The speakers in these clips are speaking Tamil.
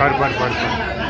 Pardon, pardon, pardon.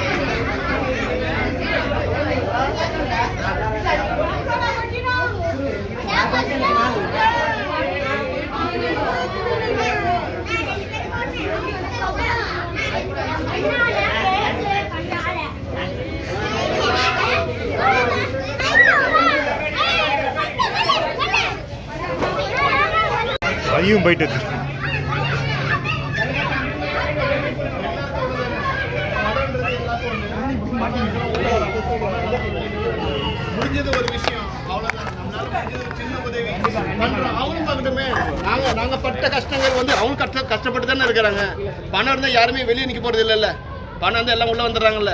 போ அதையும் போயிட்டு இருக்கு. முடிஞ்சது ஒரு விஷயம். அவ்வளவுதான். முடிஞ்சது சின்ன உதவி. பண்றோம் அவங்களும் பார்க்கட்டுமே. நாங்க நாங்க பட்ட கஷ்டங்கள் வந்து அவங்க கஷ்ட கஷ்டப்பட்டு தானே இருக்கிறாங்க. பணம் இருந்தால் யாருமே வெளியே நிக்க போறது இல்லைல்ல. பணம் இருந்தால் எல்லாம் உள்ள வந்துடுறாங்கல்ல.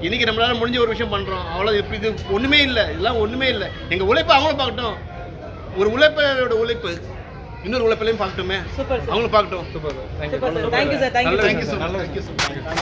இன்னைக்கு நம்மளால முடிஞ்ச ஒரு விஷயம் பண்றோம். அவ்வளோ இப்ப இது ஒண்ணுமே இல்லை. இதெல்லாம் ஒண்ணுமே இல்லை. எங்க உழைப்பு அவங்களும் பார்க்கட்டும். ஒரு உழைப்போட உழைப்பு. இன்னொரு உழைப்பிலையும் பார்க்கட்டுமே. சூப்பர் சார் அவங்களும் பார்க்கட்டும். Super sir thank you sir thank you thank you so much